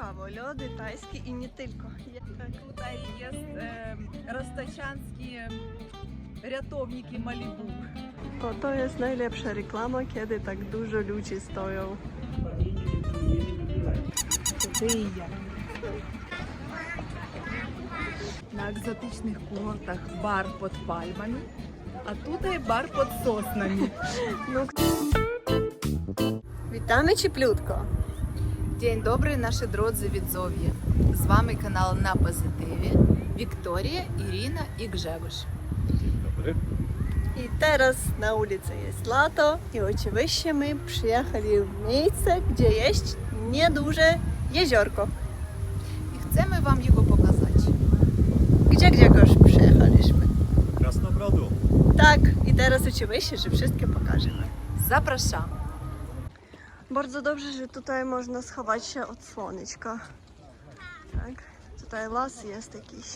цікаво. Льоди, тайські і не тільки. Я так. Tutaj jest e, roztacianskie. Ото є найліпша реклама, коли так дуже люди стоять. На екзотичних курортах бар під пальмами, а тут є бар під соснами. Ну, Вітами, чіплютко! День добрий, наші друзі від Зов'ї. З вами канал на позитиві. Wiktoria, Irina i Grzegorz. I teraz na ulicy jest lato i oczywiście my przyjechali w miejsce, gdzie jest nieduże jeziorko. І chcemy Wam його показати. Gdzie Grzegorz przyjechaliśmy? Krasnobrodu. Tak, i teraz oczywiście, że wszystkie pokażemy. Zapraszam. Bardzo dobrze, że tutaj można schować się od słoneczka. Tak, tutaj las jest jakiś.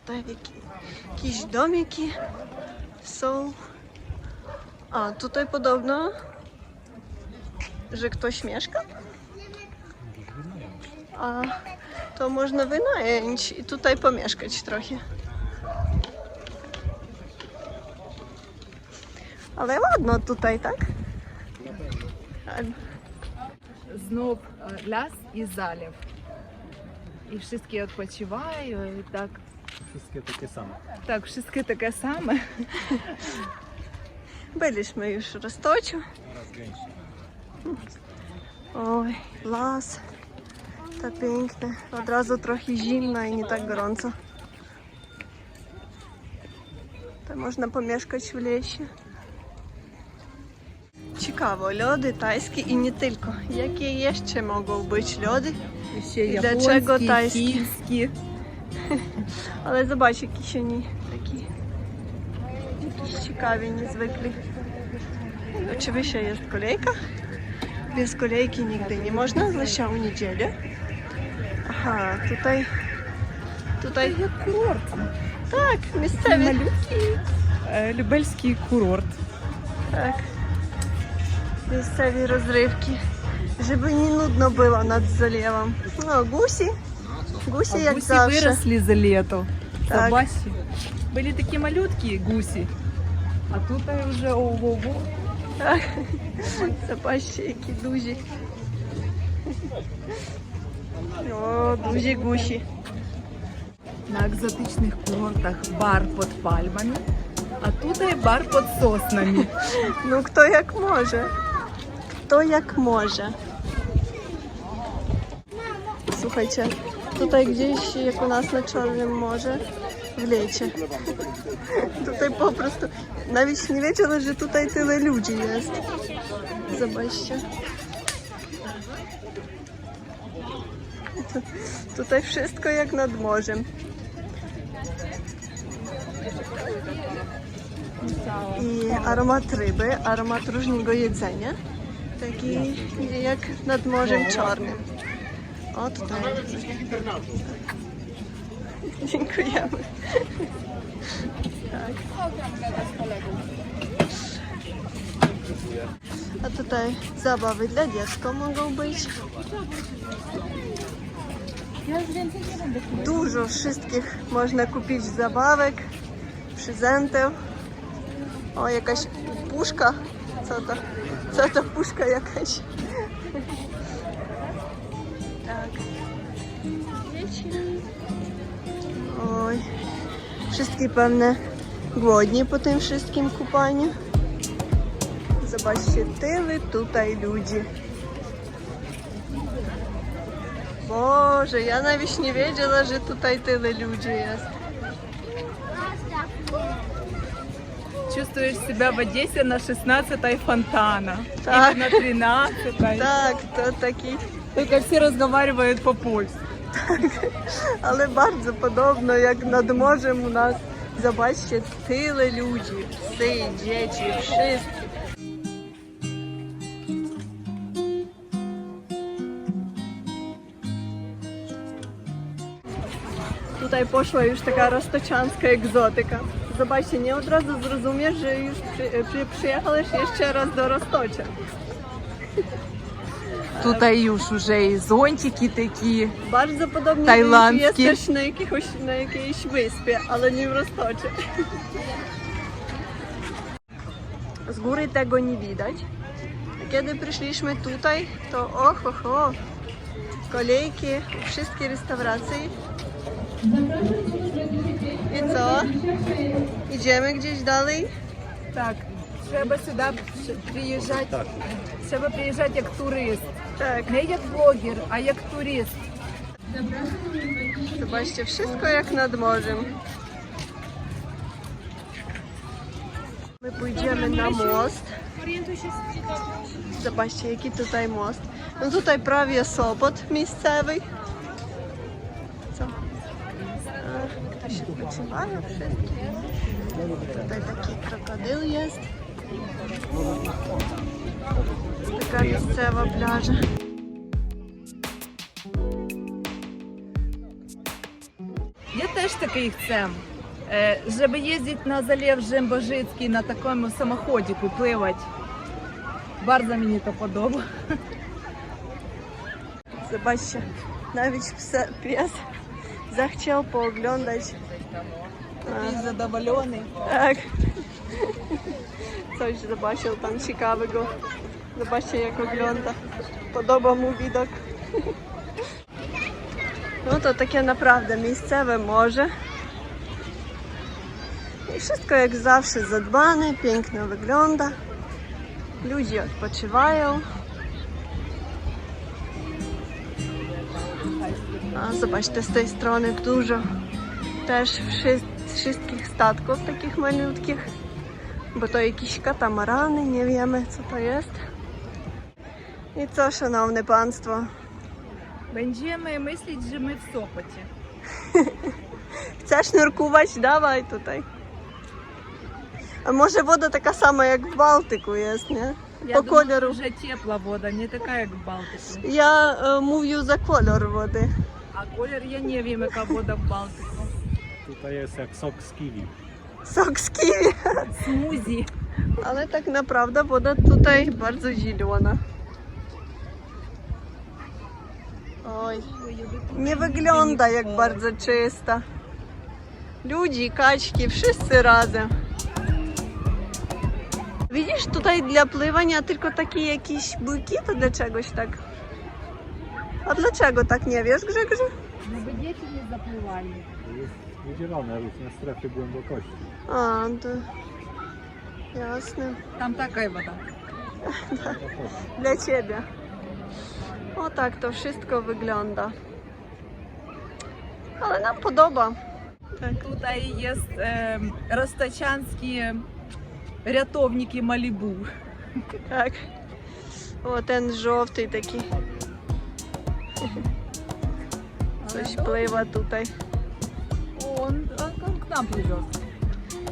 Tutaj jaki- jakieś domiki są. A tutaj podobno, że ktoś mieszka. A to można wynająć i tutaj pomieszkać trochę. Ale ładno tutaj, tak? Tak. Знов е, ляс і залів. І всі відпочивають, і так, Wszystkie takie same. так, всі таке саме. Byliśmy już w Roztociu. Coraz gęściej. Oj, las. To piękne. Od razu trochę zimno i nie tak gorąco. To można pomieszkać w lesie цікаво, льоди тайські і не тільки. Які є ще можуть бути льоди? Ще і для чого тайські? Фільські. Але забач, які ще ні. Такі якісь цікаві, незвиклі. Oczywiście jest kolejka. Bez kolejki nigdy nie można, zwłaszcza w niedzielę. Aha, tutaj... Tutaj... Jak kurort. Tak, miejscowy. Malutki lubelski kurort. Tak. курорт. tak, miejscowi rozrywki, żeby nie nudno było nad zalewem. No, gusi, gusi jak гусі zawsze. виросли за літо. Так. Забасі. Були такі малюткі гусі. А тут вже ого-го. Tak. Zobaczcie, jaki duzi. O, duzi gusi. На екзотичних курортах бар під пальмами, а тут і бар під соснами. No kto jak może. Kto jak może. Słuchajcie, tutaj gdzieś jak u nas na Czarnym Morze w lecie. Tutaj po prostu nawet nie wiedziała, że tutaj tyle ludzi jest. Zobaczcie. Tu- Tutaj wszystko jak nad morzem. i aromat ryby, aromat różnego jedzenia. Taki jak nad Morzem Czarnym. O, tutaj. Dziękujemy. Tak. A tutaj zabawy dla dziecka mogą być. Dużo wszystkich można kupić zabawek, prezentów. O, jakaś puszka. Co to? Co to puszka jakaś? Tak. Dzieci. Oj. Wszystkie pewne głodni po tym wszystkim kupaniu. Zobaczcie, tyle tutaj ludzi. Boże, ja nawet nie wiedziała, że tutaj tyle ludzi jest. чувствуешь себе в Одессе на 16-й фонтана. Так. Или на 13-й. Так, то такі. Только всі розмовляють по польськи. Але дуже подобно, як над можем у нас забачте ціле люди, всі, діти, всі. Tutaj пошла już taka rostoczanska egzotyka. Zobaczcie, nie od razu zrozumiesz, że już przy, przy, przyjechałeś jeszcze raz do Roztocia. Tutaj już уже і зонтики такі. Bardzo podobnie Tajlandzkie. jak jesteś na, jakiegoś, na jakiejś wyspie, ale nie w Rostocie. Z góry tego nie widać. A kiedy przyszliśmy tutaj, to och, och, och, kolejki u wszystkie restauracje. I co? Idziemy gdzieś dalej? Так, треба сюди приїжджати. Tak. Треба приїжджати як турист. Tak. Не як блогер, а як турист. Zobaczcie, wszystko jak nad morzem. My pójdziemy na most. Zobaczcie, jaki tutaj most. No tutaj prawie Sopot miejscowy. поки що почуваю. Тут такий крокодил є. Така місцева пляжа. Я теж такий хцем. Е, щоб їздити на залів Жимбожицький на такому самоході пливати. Барзо мені то Це Забачте, навіть пес zachciał pooglądać. Jesteś zadowolony? Tak. Coś zobaczył tam ciekawego. Zobaczcie jak ogląda. Podoba mu widok. No to takie naprawdę miejscowe morze. I wszystko jak zawsze zadbane, pięknie wygląda. Ludzie odpoczywają. А Бачите, з цієї сторони дуже теж шість, шістких статків таких малютких. Бо то якісь катамарани, не віємо, що то є. І це, шановне панство. Będziemy myśleć, że my w Sopocie. Chcesz nurkować? Dawaj tutaj. А може вода така сама, як в Балтику, є, не? Я По думаю, кольору. вже тепла вода, не така, як в Балтиці. Я е, мовлю за кольор води. a ja nie wiem jaka woda w Bałtyku. Tutaj jest jak sok z kiwi. Sok z kiwi. Smoothie. Ale tak naprawdę woda tutaj bardzo zielona. No. Oj, nie wygląda jak bardzo czysta. Ludzi, kaczki, wszyscy razem. Widzisz, tutaj dla pływania tylko takie jakieś błyki, to dla czegoś tak a dlaczego tak nie wiesz, Grzegorz? No by dzieci nie zapływali. Jest wydzielone różne strefy głębokości. A, to... Jasne. Tam taka jest woda. Tak. Dla ciebie. O tak to wszystko wygląda. Ale nam podoba. Tak. Tutaj jest e, rostacianskie ratowniki Malibu. Tak. O, ten żółty taki. Coś pływa tutaj. On, on, k nam pływa.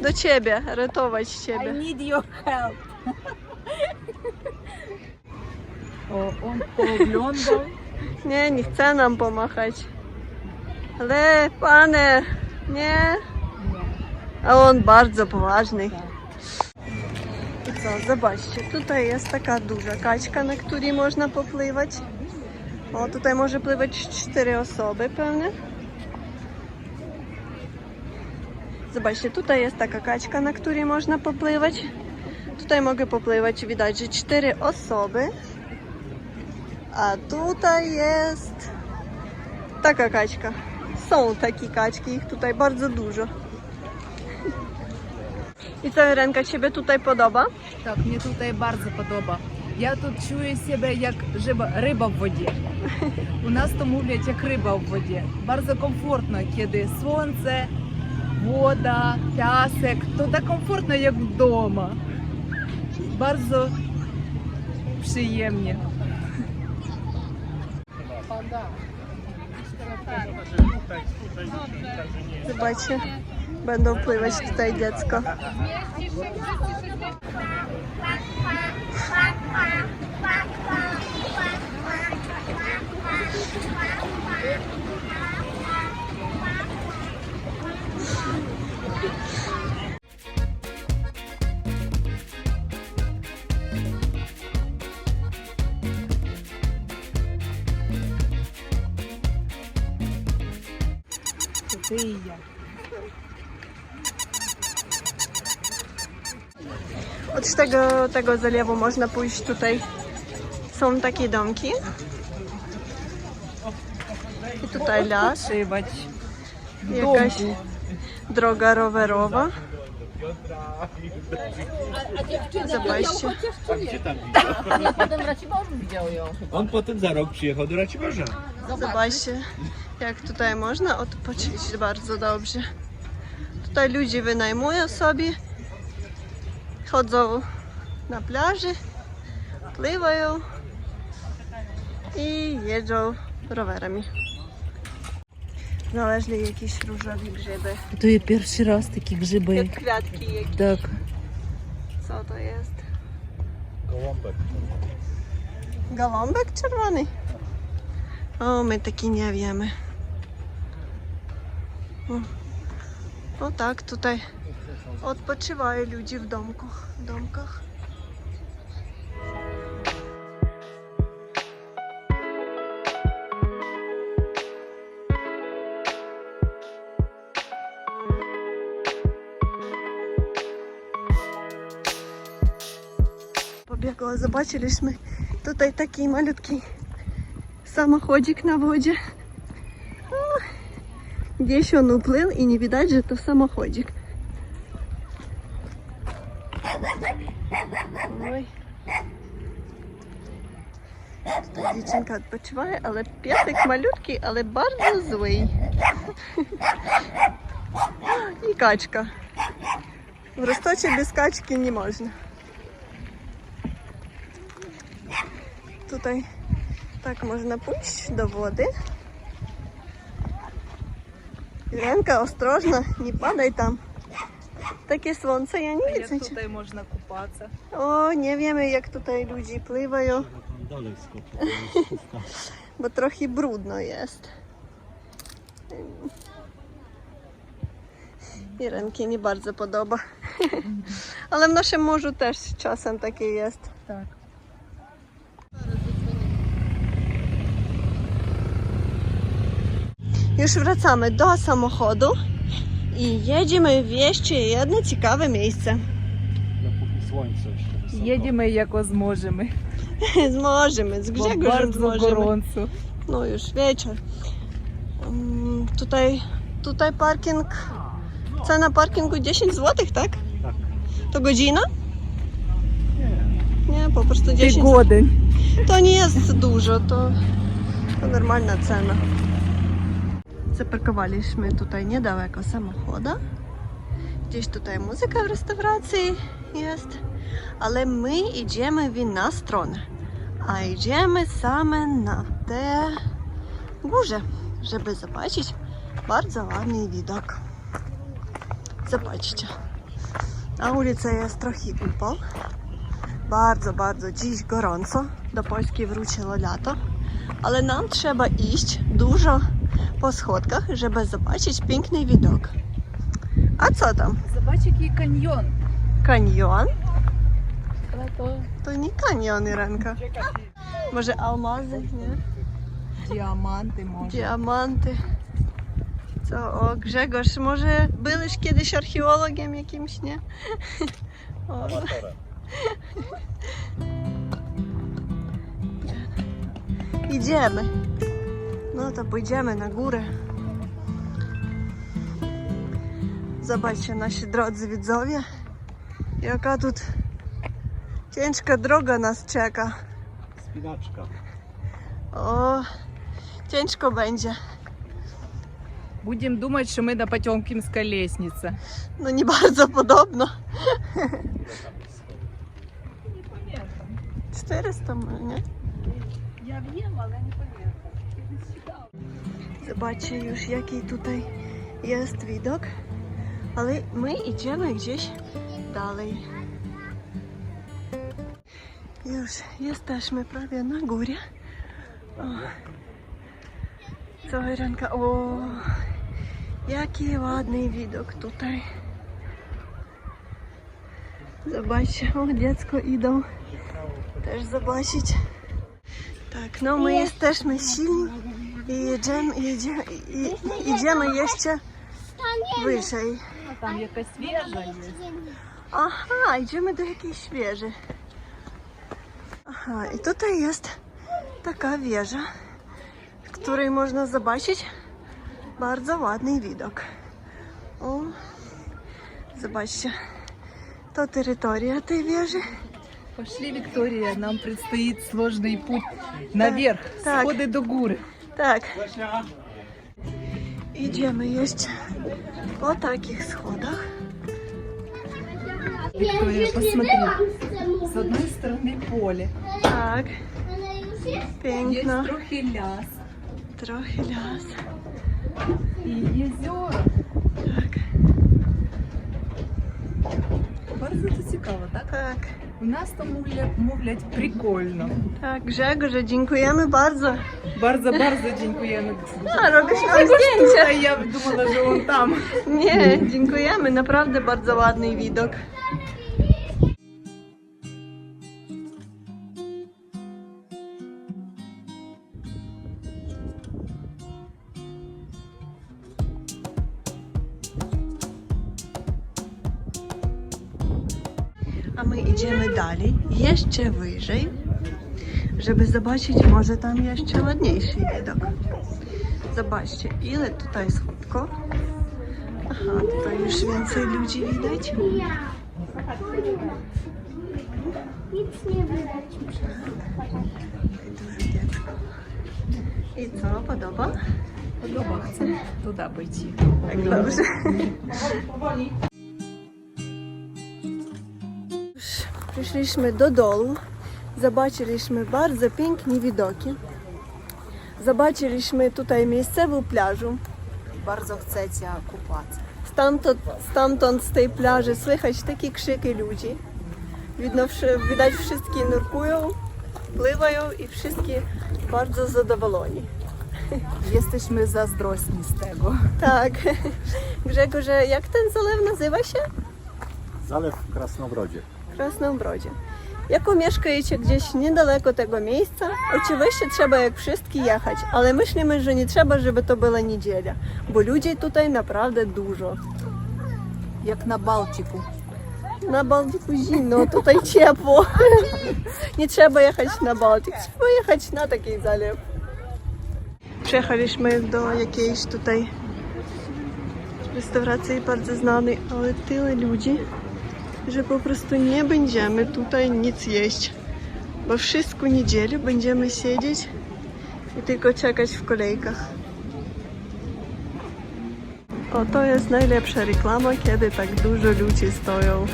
Do ciebie, ratować ciebie. I need your help. O, on pooglądał. Nie, nie chce nam pomachać. Ale, panie, nie. A on bardzo poważny. I co, zobaczcie, tutaj jest taka duża kaczka, na której można popływać. O, tutaj może pływać cztery osoby pewnie. Zobaczcie, tutaj jest taka kaczka, na której można popływać. Tutaj mogę popływać, widać, że cztery osoby. A tutaj jest taka kaczka. Są takie kaczki, ich tutaj bardzo dużo. I co, Renka, Ciebie tutaj podoba? Tak, mnie tutaj bardzo podoba. Я тут чую себе як риба, в воді. У нас то мовлять як риба в воді. Bardzo комфортно, kiedy сонце, вода, пясek. То так комфортно, як вдома. Bardzo przyjemnie. Zobaczcie, będą pływać tutaj dziecko. Ты и я. Od tego, tego zalewu można pójść tutaj. Są takie domki. I tutaj las, jakaś droga rowerowa. Zobaczcie. Potem Raciborzu widział ją. On potem za rok przyjechał do Raciborza. Zobaczcie, jak tutaj można odpocząć bardzo dobrze. Tutaj ludzie wynajmują sobie, chodzą na plaży, pływają i jeżdżą rowerami. Znaleźli jakieś różowe grzyby. To jest pierwszy raz takie grzyby. Jak kwiatki jakieś. Tak. Co to jest? Gołąbek. Gołąbek czerwony. O, my taki nie wiemy. O, o tak, tutaj Отпочиває люди в домку, домках. Побігла, забачились ми тут і такий малюткий самоходик на воді. Десь еще он уплыл и не видать же, то самоходик. Дівчинка відпочиває, але п'ятик малюткий, але дуже злий. І качка. В Росточі без качки не можна. Тут так можна пусть до води. Іренка, осторожно, не падай там. Таке сонце, я не бачу. Як тут можна купатися? О, не віємо, як тут люди пливають. Dalej bo trochę brudno jest. I ręki nie bardzo podoba. Ale w naszym morzu też czasem takie jest. Tak. Już wracamy do samochodu i jedziemy w jeszcze jedno ciekawe miejsce. Słońce jeszcze wysoko. Jedziemy jako zможemy. Zможemy, z Bo Grzegorzem bardzo zможemy. gorąco. No już wieczór. Mm, Tutaj, tutaj parking, cena parkingu 10 zł, tak? Tak. To godzina? Nie. Nie, po prostu 10 zł. Tygodень. To nie jest dużo, to, to normalna cena. Zaparkowaliśmy tutaj niedaleko samochodu. Gdzieś tutaj muzyka w restauracji Єст. Але ми йдемо від на сторону. А йдемо саме на те гуже, щоб побачити дуже гарний відок. Zobaczcie. Na ulicy jest trochę upał. Bardzo, bardzo dziś gorąco. Do Polski wróciło lato. Ale nam trzeba iść dużo po schodkach, żeby zobaczyć piękny widok. A co tam? Zobacz jaki kanion. Kanion? To nie kaniony, Renka. Może almazy, nie? Diamanty może. Diamanty. Co, o Grzegorz, może byłeś kiedyś archeologiem jakimś, nie? O. Idziemy. No to pójdziemy na górę. Zobaczcie, nasi drodzy widzowie. jaka тут ciężka droga nas czeka. Spinaczka. O, ciężko będzie. Будемо думати, що ми на Потьомкінська лестниця. No nie bardzo podobno. 400 może, nie? Я wiem, ale nie pamiętam. Zobaczcie już jaki tutaj jest widok. Ale my idziemy gdzieś dalej. Już jesteśmy prawie na górze. O. Co Irenka? O, jaki ładny widok tutaj. Zobaczcie, o dziecko idą też zobaczyć. Tak, no my jesteśmy silni i jedziemy, jedziemy, i, idziemy jeszcze wyżej. Tam jakaś świeża jest. Ага, йдемо до якійсь вежі. Ага, і тут є така вежа, в якій можна побачити дуже ладний видок. О, Забачте, то територія тієї вежі. Пошли, Виктория, нам предстоит сложный путь наверх, так, сходы до горы. Так. Идем и есть по таких сходах. Виктория, посмотри. С одной стороны поле. Так. Пенькно. Есть трохи ляс. Трохи ляс. И езера. Так. Bardzo to ciekawe, так? У нас там мовлять, мовлять прикольно. Tak, Grzegorze, dziękujemy bardzo. Bardzo, bardzo dziękujemy. A, robisz nam zdjęcie. A ja думала, że on tam. Nie, dziękujemy, naprawdę bardzo ładny widok. a my idziemy dalej, jeszcze wyżej, żeby zobaczyć, może tam jeszcze ładniejszy widok. Zobaczcie, ile tutaj słupko. Aha, tutaj już więcej ludzi widać. Nic nie widać I co, podoba? Podoba, chcę tu być. Tak dobrze. Powoli. Przyszliśmy do dolu, zobaczyliśmy bardzo piękne widoki. Zobaczyliśmy tutaj miejscową plażę. Bardzo chcecie kupać. Stamtąd, stamtąd z tej plaży słychać takie krzyki ludzi. Widno, widać wszystkie nurkują, pływają i wszystkie bardzo zadowoleni. Jesteśmy zazdrośni z tego. Tak. Grzegorze, jak ten zalew nazywa się? Zalew w Krasnogrodzie. Krasnobrodzie. Jako mieszkajecie gdzieś niedaleko tego miejsca, oczywiście trzeba jak wszystkie jechać, ale myślimy, że nie trzeba, żeby to była niedziela, bo ludzi tutaj naprawdę dużo. Jak na Bałtyku. Na Bałtyku zimno, tutaj ciepło. Nie trzeba jechać na Bałtyk, trzeba jechać na taki zalew. Przyjechaliśmy do jakiejś tutaj restauracji bardzo znanej, ale tyle ludzi że po prostu nie będziemy tutaj nic jeść. Bo wszystko niedzielę będziemy siedzieć i tylko czekać w kolejkach. O, to jest najlepsza reklama, kiedy tak dużo ludzi stoją.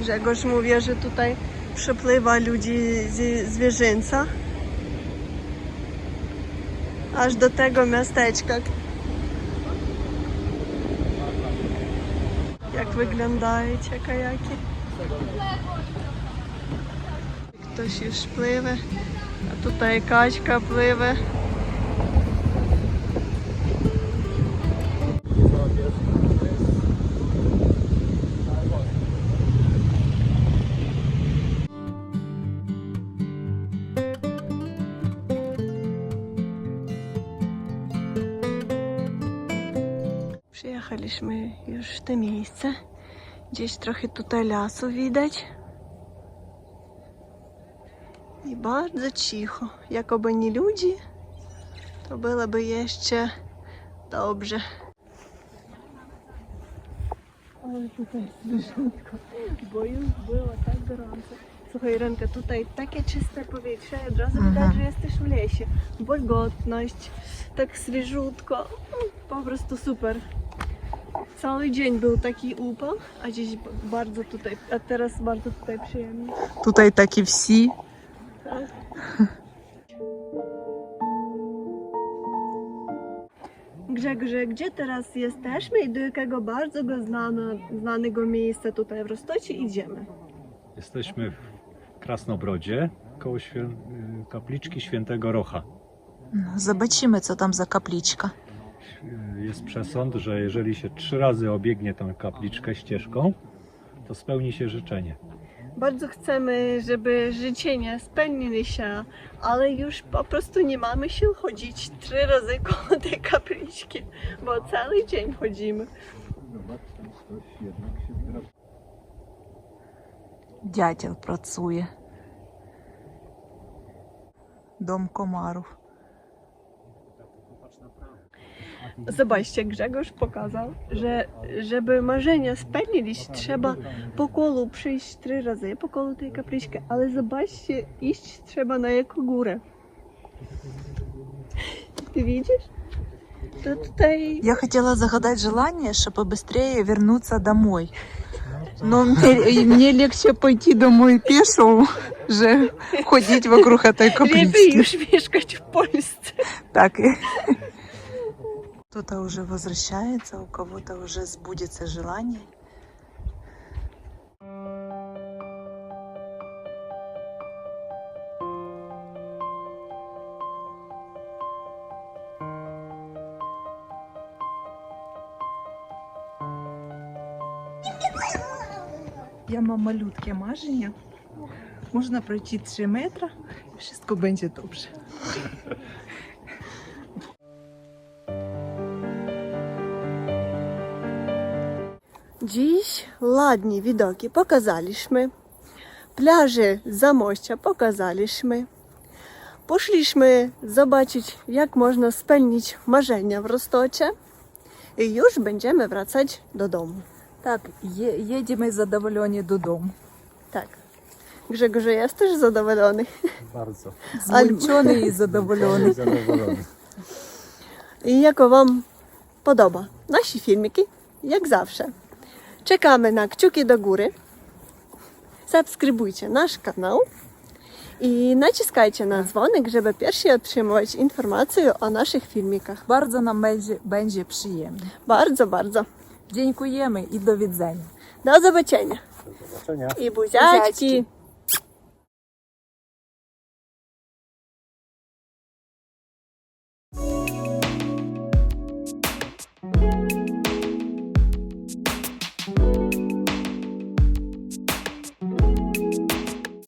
Grzegorz mówi, że tutaj przepływa ludzi z zwierzęca. Aż do tego miasteczka. Jak wyglądają te kajaki. Ktoś już pływa, a tutaj kaczka pływa. Przyjechaliśmy już w to miejsce. Gdzieś trochę tutaj lasu widać. I bardzo cicho. Jakoby nie ludzi, to byłoby jeszcze dobrze. Ale tutaj zwierzątko, bo już było tak gorąco. Słuchaj, Renka, tutaj takie czyste powietrze, od razu widać, że jesteś w lesie. Wilgotność, tak świeżutko, Mm, po prostu super. Cały dzień był taki upał, a dziś bardzo tutaj, a teraz bardzo tutaj przyjemnie. Tutaj taki wsi. Tak. Grzegorze, gdzie teraz jesteśmy i do jakiego bardzo go znane, znanego miejsca tutaj w Rostocie idziemy? Jesteśmy w Krasnobrodzie, koło świę... Y, kapliczki Świętego Rocha. No, zobaczymy, co tam za kapliczka Y, Jest przesąd, że jeżeli się trzy razy obiegnie tę kapliczkę ścieżką, to spełni się życzenie. Bardzo chcemy, żeby życzenia spełnili się, ale już po prostu nie mamy sił chodzić trzy razy koło tej kapliczki, bo cały dzień chodzimy. Дятел працює. Дом комарów. Zobaczcie, Grzegorz pokazał, że żeby marzenia spełnić, trzeba po kolu przyjść trzy razy, po kolu tej kapliczki, ale zobaczcie, iść trzeba na jaką górę. Ty widzisz? To tutaj Я хотела загадать желание, чтобы побыстрее вернуться домой. Но мне, и мне легче пойти домой пешо, же ходить вокруг этой lepiej каплички. już mieszkać w Polsce. Так. Кто-то уже возвращается, у кого-то уже сбудется желание. Я мама Людки маження. Можна пройти 3 метра, і все будет лучше. Dziś ładnie widoki pokazaliśmy, plaże Zamościa pokazaliśmy. Poszliśmy zobaczyć, jak można spełnić marzenia w Rostocie i już będziemy wracać do domu. Так, є, їдемо задоволені додому. Tak. Grzegorz, jesteś zadowolony? Bardzo. Змучений і задоволений. Zadowolony. I jako Wam podoba nasi filmiki, jak zawsze. Czekamy na kciuki do góry. Subskrybujcie nasz kanał i naciskajcie na dzwonek, żeby pierwsi otrzymywać informacje o naszych filmikach. Bardzo nam będzie, będzie przyjemnie. Bardzo, bardzo. Dziękujemy i do widzenia. Do zobaczenia. Do zobaczenia. I buziaczki.